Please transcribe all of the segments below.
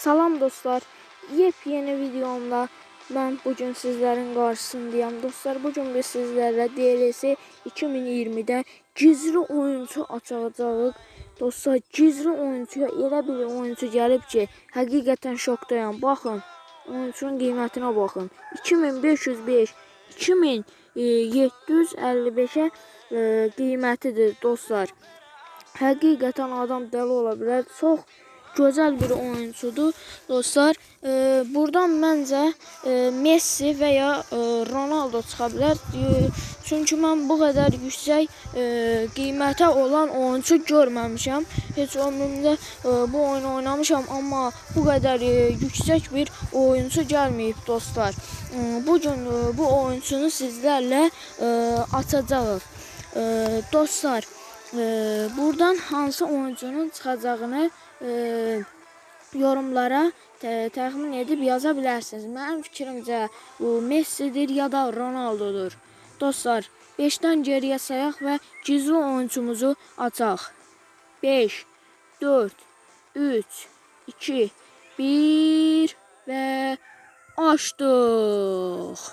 Salam dostlar. Yepyeni videomda ben bugün sizlerin karşısındayım. Dostlar bugün biz sizlerle DLC 2020'de gizli oyuncu açacağız. Dostlar gizli oyuncuya elə bir oyuncu gəlib ki, həqiqətən şokdayam. Baxın, oyuncunun qiymətinə baxın. 2505, 2755-ə e, qiymətidir dostlar. Həqiqətən adam dəli ola bilər. Gözəl bir oyuncudur dostlar. E, buradan məncə Messi və ya e, Ronaldo çıxa bilər. E, çünki mən bu qədər yüksək e, olan oyuncu görməmişəm. Heç ömrümdə e, bu oyunu oynamışam, amma bu qədər e, yüksək bir oyuncu gəlməyib dostlar. E, bu gün e, bu oyuncunu sizlərlə e, açacağıq. E, dostlar, e, buradan hansı oyuncunun çıxacağını e, yorumlara tə- təxmin edib yaza bilərsiniz. Mənim fikrimcə bu Messidir ya da Ronaldodur. Dostlar, 5-dən geriyə sayaq və gizli oyuncumuzu açaq. 5 4 3 2 1 və açdıq.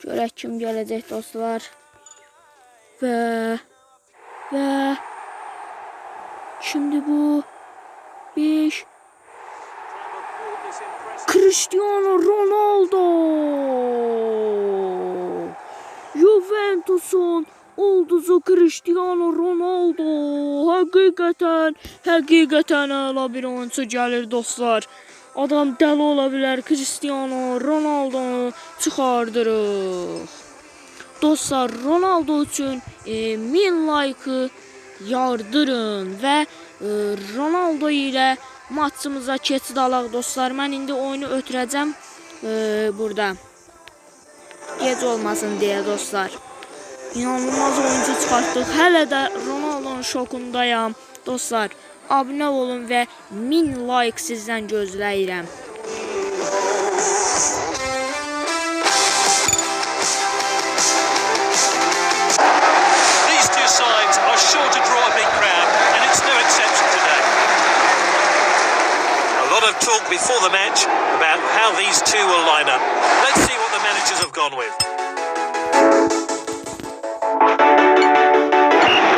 Görək kim gələcək dostlar. Və və şimdi bu 5 Cristiano Ronaldo Juventus'un ulduzu Cristiano Ronaldo Həqiqətən, həqiqətən əla bir oyuncu gəlir dostlar. Adam dəli ola bilər. Cristiano Ronaldo çıxardırıq. Dostlar Ronaldo üçün e, 1000 like yardırın və e, Ronaldo ilə maçımıza keçid alaq dostlar. Mən indi oyunu ötürəcəm e, burada. Gec olmasın deyə dostlar. İnanılmaz oyuncu çıxartdıq. Hələ də Ronaldo'nun şokundayam. Dostlar, abunə olun və 1000 like sizdən gözləyirəm. Of talk before the match about how these two will line up. Let's see what the managers have gone with.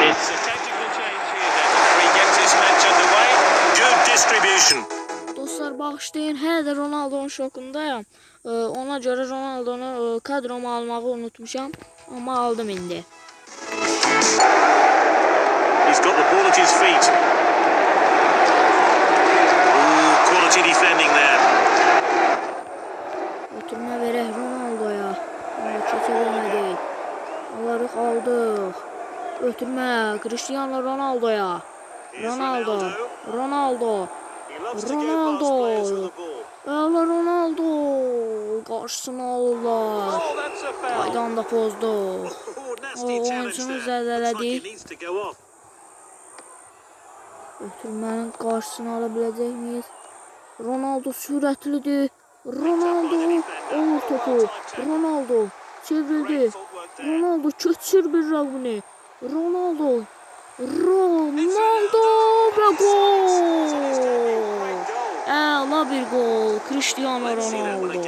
It's a tactical change here that the three gets this match underway. Good distribution. Dostlar bağışlayın, hələ də Ronaldo'nun şokundayam. Ee, ona görə Ronaldo'nu e, kadroma almağı unutmuşam, amma aldım indi. Cristiano Ronaldo'ya. Ronaldo, Ronaldo, Ronaldo. Əla Ronaldo. Qarşısını alırlar. Oh, that's a foul. Aydan da. Oh, nasty O oyuncunu off. Ötürmənin qarşısını ala biləcək miyiz? Ronaldo sürətlidir. Ronaldo alır topu. Ronaldo çevrildi. Ronaldo keçir bir rəqbini. Ronaldo. Ronaldo və gol. Əla bir gol. Cristiano Ronaldo.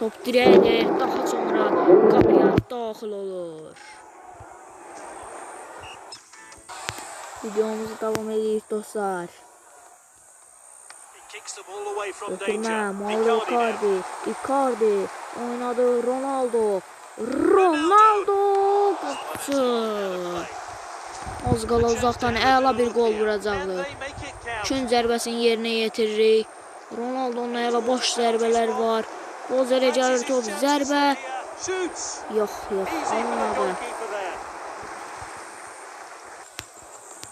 Top dirəyə daha sonra qapıya daxil olur. Videomuzu davam edirik dostlar. He kicks the ball away from Ötürmə, danger. Mauro. Icardi, Icardi oynadı Ronaldo. Ronaldo qapçı. Az qala uzaqdan əla bir gol Can vuracaqdı. they make it count? Kün zərbəsini yerinə yetiririk. Ronaldo'nun əla boş zərbələr var. Bozerə gəlir top, zərbə. Yox, yox, there.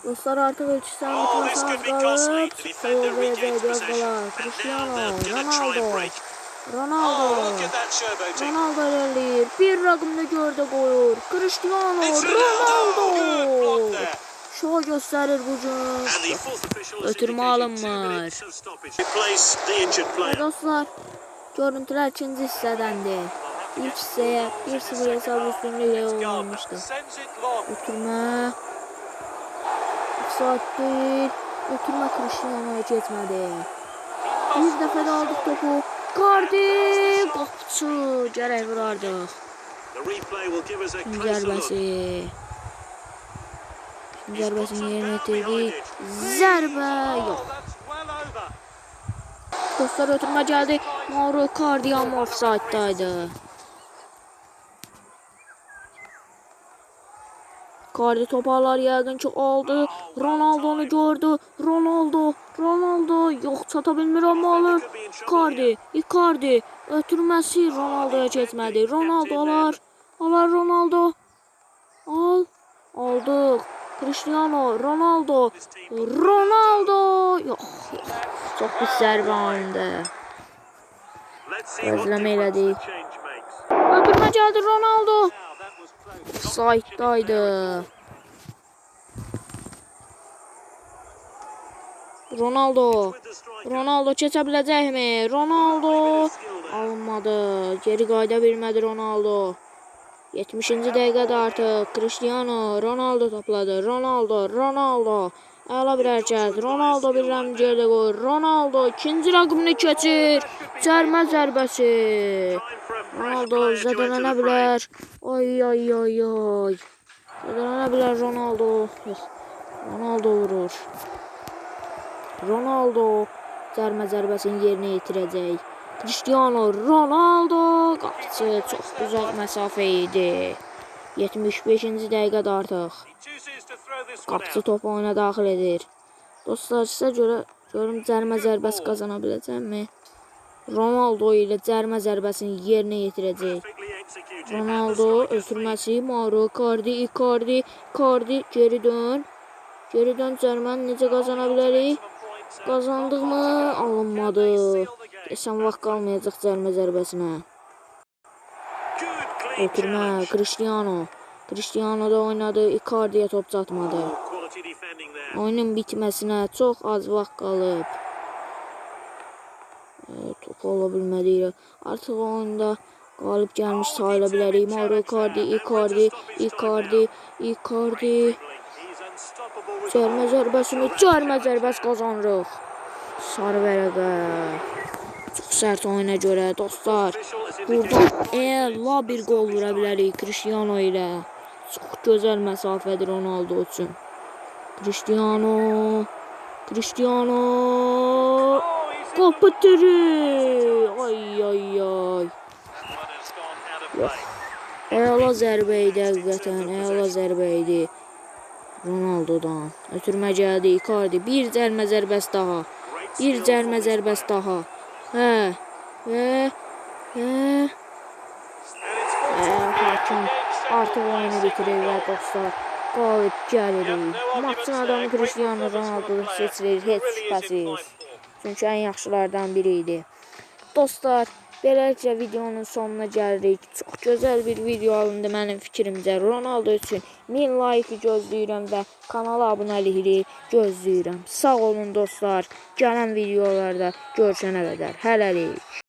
Dostlar artıq ölçüsən Oh, this could be costly. The defender regains possession. Qolverəcək And now Cristiano, they're going to try and Ronaldo, Ronaldo. Ronaldo ilerleyir. Bir raqımda gördü qoyur. Cristiano Ronaldo. Şov has Ötürmə indicated alınmır. dostlar, görüntülər ikinci hissədəndir. İlk hissəyə 1-0 hesab üstünlüyü olmuşdu. Sends it long. Ötürmə. Saat değil. Ötürmə Cristiano'ya getmədi. Bir dəfə də aldıq topu. Icardi qapçı gərək vurardıq. Zərbəsi. Zərbəsini yerinə yetirdi. Zərbə yox. Dostlar ötürmə gəldi. Mauro Icardi amma offside-daydı. Icardi toparlar yəqin ki aldı. Ronaldo'nu gördü. Ronaldo, Ronaldo yox çata bilmir amma alır. Icardi, Icardi ötürməsi Ronaldo'ya keçmədi. Ronaldo alar. Alar Ronaldo. Al. Aldıq. Cristiano Ronaldo. Ronaldo. Yox, yox. Çox pis zərbə alındı. Let's see what Özlem difference elədi. the change makes. Ötürmə gəldi Ronaldo. Offside-daydı. Ronaldo. Ronaldo keçə biləcəkmi? Ronaldo. Alınmadı. Geri qayıda bilmədi Ronaldo. 70-ci dəqiqədə artıq Cristiano Ronaldo topladı. Ronaldo, Ronaldo. Əla bir hərəkət. Ronaldo bir rəm gerdə qoyur. Ronaldo ikinci rəqibini keçir. Cərmə zərbəsi. Ronaldo zədələnə bilər. Ay ay ay ay. Zədələnə bilər Ronaldo. Ronaldo vurur. Ronaldo cərmə zərbəsini yerinə yetirəcək. Cristiano Ronaldo qapıcı çox uzaq məsafə idi. 75-ci dəqiqədə artıq. Out. topu oyuna daxil edir. Dostlar sizə görə görüm cərmə zərbəsi qazana biləcəkmi? Ronaldo ilə cərmə zərbəsini yerinə yetirəcək. Ronaldo ötürməsi Mauro Icardi, Icardi, Icardi geri dön. Geri dön cərməni necə qazana bilərik? points. Qazandığımı alınmadı. Desəm vaxt qalmayacaq cərmə zərbəsinə. Ötürmə. Cristiano. Cristiano da oynadı, Icardi'yə top çatmadı. Oyunun bitməsinə çox az vaxt qalıb. E, top ola bilmədik. Artıq oyunda qalib gəlmiş sayıla bilərik. Mauro Icardi, Icardi, Icardi, Icardi. Cərmə zərbəsini cərmə zərbəsi qazanırıq. Sarı vərəqə. Çox sərt oyuna görə dostlar. Buradan əla bir qol vura bilərik Cristiano ilə. Çox gözəl məsafədir Ronaldo üçün. Cristiano. Cristiano. He's Qapıtırı. Ay ay ay. Play. Əla zərbə idi həqiqətən. Əla zərbə idi. Ronaldo'dan. Ötürmə gəldi Icardi. Bir cərmə zərbəsi daha. Bir cərmə zərbəsi daha. Hə. Və və And it's Ə, hakim artıq oyunu bitirir və dostlar qalib gəlirik. Maçın adamı Cristiano Ronaldo seçilir heç şübhəsiz. Çünki ən yaxşılardan biri idi. Dostlar, beləliklə videonun sonuna gəlirik. Çox gözəl bir video alındı mənim fikrimcə. Ronaldo üçün 1000 like gözləyirəm və kanala abunəlikləri gözləyirəm. Sağ olun dostlar. Gələn videolarda görüşənə qədər. Hələlik.